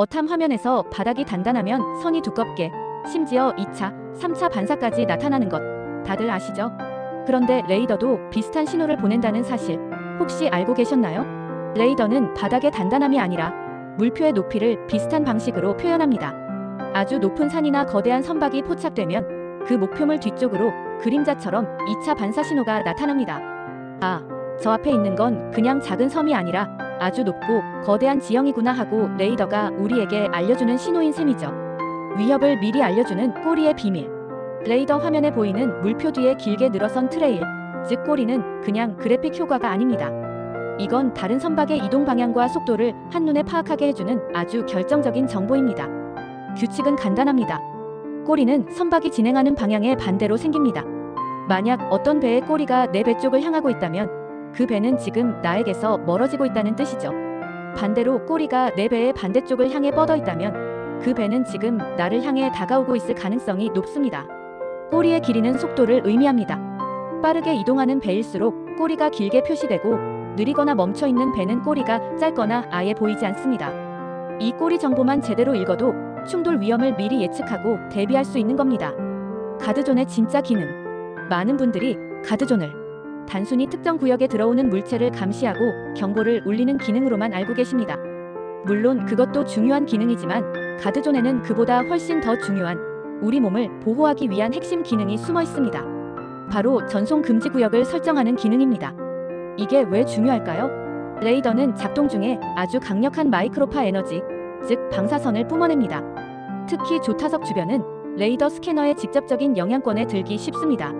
어탐 화면에서 바닥이 단단하면 선이 두껍게 심지어 2차, 3차 반사까지 나타나는 것 다들 아시죠? 그런데 레이더도 비슷한 신호를 보낸다는 사실 혹시 알고 계셨나요? 레이더는 바닥의 단단함이 아니라 물표의 높이를 비슷한 방식으로 표현합니다. 아주 높은 산이나 거대한 선박이 포착되면 그 목표물 뒤쪽으로 그림자처럼 2차 반사 신호가 나타납니다. 아, 저 앞에 있는 건 그냥 작은 섬이 아니라 아주 높고 거대한 지형이구나 하고 레이더가 우리에게 알려주는 신호인 셈이죠. 위협을 미리 알려주는 꼬리의 비밀. 레이더 화면에 보이는 물표 뒤에 길게 늘어선 트레일, 즉 꼬리는 그냥 그래픽 효과가 아닙니다. 이건 다른 선박의 이동 방향과 속도를 한눈에 파악하게 해주는 아주 결정적인 정보입니다. 규칙은 간단합니다. 꼬리는 선박이 진행하는 방향의 반대로 생깁니다. 만약 어떤 배의 꼬리가 내 배 쪽을 향하고 있다면 그 배는 지금 나에게서 멀어지고 있다는 뜻이죠. 반대로 꼬리가 내 배의 반대쪽을 향해 뻗어 있다면 그 배는 지금 나를 향해 다가오고 있을 가능성이 높습니다. 꼬리의 길이는 속도를 의미합니다. 빠르게 이동하는 배일수록 꼬리가 길게 표시되고 느리거나 멈춰 있는 배는 꼬리가 짧거나 아예 보이지 않습니다. 이 꼬리 정보만 제대로 읽어도 충돌 위험을 미리 예측하고 대비할 수 있는 겁니다. 가드존의 진짜 기능. 많은 분들이 가드존을 단순히 특정 구역에 들어오는 물체를 감시하고 경보를 울리는 기능으로만 알고 계십니다. 물론 그것도 중요한 기능이지만 가드존에는 그보다 훨씬 더 중요한 우리 몸을 보호하기 위한 핵심 기능이 숨어 있습니다. 바로 전송 금지 구역을 설정하는 기능입니다. 이게 왜 중요할까요? 레이더는 작동 중에 아주 강력한 마이크로파 에너지, 즉 방사선을 뿜어냅니다. 특히 조타석 주변은 레이더 스캐너의 직접적인 영향권에 들기 쉽습니다.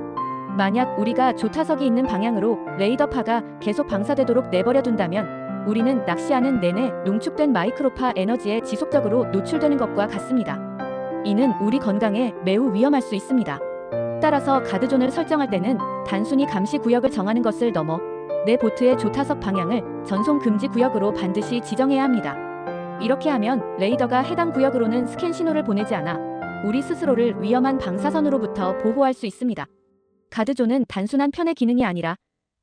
만약 우리가 조타석이 있는 방향으로 레이더파가 계속 방사되도록 내버려 둔다면 우리는 낚시하는 내내 농축된 마이크로파 에너지에 지속적으로 노출되는 것과 같습니다. 이는 우리 건강에 매우 위험할 수 있습니다. 따라서 가드존을 설정할 때는 단순히 감시 구역을 정하는 것을 넘어 내 보트의 조타석 방향을 전송 금지 구역으로 반드시 지정해야 합니다. 이렇게 하면 레이더가 해당 구역으로는 스캔 신호를 보내지 않아 우리 스스로를 위험한 방사선으로부터 보호할 수 있습니다. 가드존은 단순한 편의 기능이 아니라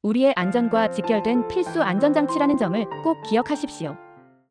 우리의 안전과 직결된 필수 안전장치라는 점을 꼭 기억하십시오.